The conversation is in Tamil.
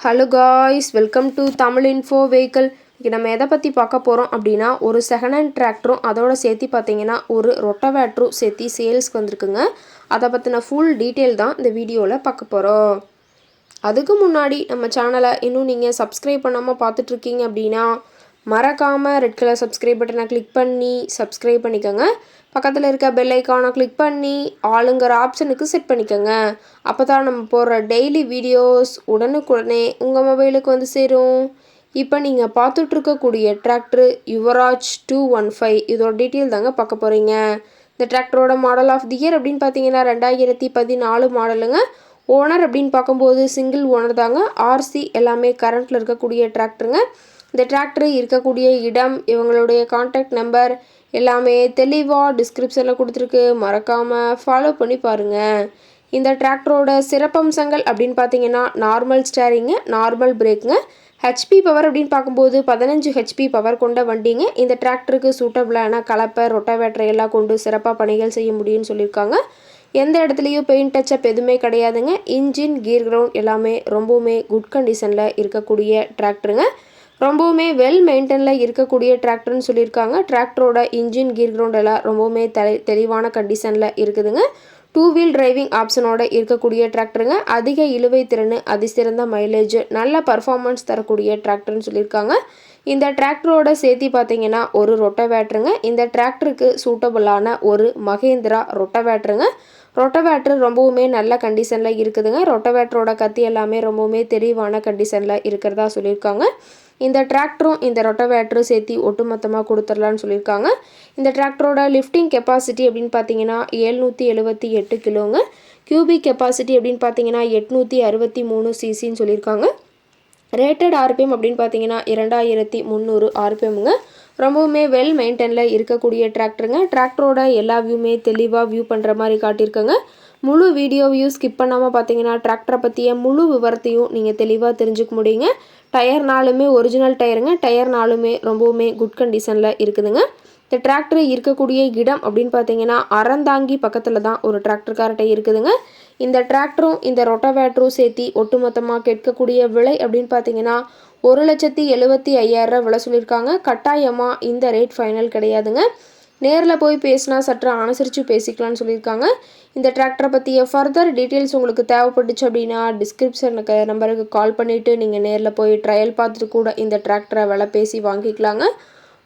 Hello guys welcome to Tamil info vehicle இன்றைக்கி நம்ம எதை பற்றி பார்க்க போகிறோம் அப்படின்னா ஒரு செகண்ட் ஹேண்ட் டிராக்டரும் அதோட சேர்த்து பார்த்தீங்கன்னா ஒரு ரொட்டவேட்ரும் சேர்த்து சேல்ஸ்க்கு வந்திருக்குங்க. அதை பற்றின ஃபுல் டீட்டெயில் தான் இந்த வீடியோவில் பார்க்க போகிறோம் அதுக்கு முன்னாடி நம்ம சேனலை இன்னும் நீங்கள் சப்ஸ்கிரைப் பண்ணாமல் பார்த்துட்ருக்கீங்க அப்படின்னா மறக்காமல் ரெட் கலர் சப்ஸ்கிரைப் பட்டனை கிளிக் பண்ணி சப்ஸ்கிரைப் பண்ணிக்கோங்க. பக்கத்தில் இருக்க பெல் ஐக்கானை கிளிக் பண்ணி ஆளுங்கிற ஆப்ஷனுக்கு செட் பண்ணிக்கோங்க. அப்போ தான் நம்ம போடுற டெய்லி வீடியோஸ் உடனுக்குடனே உங்கள் மொபைலுக்கு வந்து சேரும். இப்போ நீங்கள் பார்த்துட்ருக்கக்கூடிய tractor Yuvraj two one five இதோட டீட்டெயில் தாங்க பார்க்க போகிறீங்க இந்த டிராக்டரோட மாடல் ஆஃப் தி இயர் அப்படின்னு பார்த்தீங்கன்னா ரெண்டாயிரத்தி பதினாலு மாடலுங்க ஓனர் அப்படின்னு பார்க்கும்போது சிங்கிள் ஓனர் தாங்க. ஆர்சி எல்லாமே கரண்ட்டில் இருக்கக்கூடிய டிராக்டருங்க இந்த டிராக்டர் இருக்கக்கூடிய இடம் இவங்களுடைய காண்டாக்ட் நம்பர் எல்லாமே தெளிவாக டிஸ்கிரிப்ஷனில் கொடுத்துருக்கு. மறக்காமல் ஃபாலோ பண்ணி பாருங்கள் இந்த டிராக்டரோட சிறப்பம்சங்கள் அப்படின்னு பார்த்தீங்கன்னா நார்மல் ஸ்டேரிங்கு நார்மல் பிரேக்குங்க ஹெச்பி பவர் அப்படின்னு பார்க்கும்போது பதினஞ்சு ஹெச்பி பவர் கொண்ட வண்டிங்க. இந்த டிராக்டருக்கு சூட்டபிளான கலப்பை ரொட்டவேட்டரை எல்லாம் கொண்டு சிறப்பாக பணிகள் செய்ய முடியும்னு சொல்லியிருக்காங்க. எந்த இடத்துலையும் பெயிண்ட் டச்சப் எதுவுமே கிடையாதுங்க. இன்ஜின் கீர் கிரவுண்ட் எல்லாமே ரொம்பவுமே குட் கண்டிஷனில் இருக்கக்கூடிய டிராக்டருங்க ரொம்பவுமே வெல் மெயின்டெனில் இருக்கக்கூடிய டிராக்டர்னு சொல்லியிருக்காங்க. டிராக்டரோட இன்ஜின் கீர் கிரவுண்ட் எல்லாம் ரொம்பவுமே தெளி தெளிவான கண்டிஷனில் இருக்குதுங்க. டூ வீல் டிரைவிங் ஆப்ஷனோட இருக்கக்கூடிய டிராக்டருங்க அதிக இழுவை திறன் அதிசிறந்த மைலேஜ் நல்ல பர்ஃபார்மன்ஸ் தரக்கூடிய டிராக்டர்னு சொல்லியிருக்காங்க. இந்த டிராக்டரோட சேர்த்து பார்த்தீங்கன்னா ஒரு ரொட்டவேட்ருங்க இந்த டிராக்டருக்கு சூட்டபுளான ஒரு மகேந்திரா ரொட்டவேட்ருங்க ரொட்டவேட்ரு ரொம்பவுமே நல்ல கண்டிஷனில் இருக்குதுங்க. ரொட்டவேட்ரோட கத்தி எல்லாமே ரொம்பவுமே தெளிவான கண்டிஷனில் இருக்கிறதா சொல்லியிருக்காங்க. இந்த டிராக்டரும் இந்த ரொட்டவேட்டரும் சேர்த்து ஒட்டுமொத்தமாக கொடுத்துடலான்னு சொல்லியிருக்காங்க. இந்த டிராக்டரோட லிஃப்டிங் கெப்பாசிட்டி அப்படின்னு பார்த்தீங்கன்னா ஏழ்நூற்றி எழுபத்தி எட்டு கிலோங்க. கியூபிக் கெப்பாசிட்டி அப்படின்னு பார்த்தீங்கன்னா எட்நூற்றி அறுபத்தி மூணு சிசின்னு சொல்லியிருக்காங்க. ரேட்டட் ஆர்பிஎம் அப்படின்னு பார்த்தீங்கன்னா இரண்டாயிரத்தி முந்நூறு ஆர்பிஎம்ங்க ரொம்பவுமே வெல் மெயின்டெனில் இருக்கக்கூடிய டிராக்டருங்க டிராக்டரோட எல்லா வியூமே தெளிவாக வியூ பண்ணுற மாதிரி காட்டியிருக்கங்க. முழு வீடியோவையும் ஸ்கிப் பண்ணாமல் பார்த்தீங்கன்னா டிராக்டரை பற்றிய முழு விவரத்தையும் நீங்கள் தெளிவாக தெரிஞ்சுக்க முடியுங்க. டயர் நாளுமே ஒரிஜினல் டயருங்க டயர் நாளுமே ரொம்பவுமே குட் கண்டிஷனில் இருக்குதுங்க. இந்த டிராக்டர் இருக்கக்கூடிய இடம் அப்படின்னு பார்த்தீங்கன்னா அறந்தாங்கி பக்கத்தில் தான் ஒரு டிராக்டர்கார்ட்டை இருக்குதுங்க. இந்த டிராக்டரும் இந்த ரொட்டவேட்டரும் சேர்த்தி ஒட்டுமொத்தமாக கேட்கக்கூடிய விலை அப்படின்னு பார்த்தீங்கன்னா ஒரு லட்சத்தி எழுபத்தி ஐயாயிரம் விலை சொல்லியிருக்காங்க. கட்டாயமாக இந்த ரேட் ஃபைனல் கிடையாதுங்க. நேரில் போய் பேசினா சற்று அனுசரித்து பேசிக்கலாம்னு சொல்லியிருக்காங்க. இந்த டிராக்டரை பற்றிய ஃபர்தர் டீட்டெயில்ஸ் உங்களுக்கு தேவைப்பட்டுச்சு அப்படின்னா டிஸ்கிரிப்ஷனுக்கு நம்பருக்கு கால் பண்ணிவிட்டு நீங்கள் நேரில் போய் ட்ரையல் பார்த்துட்டு கூட இந்த டிராக்டரை விலை பேசி வாங்கிக்கலாங்க.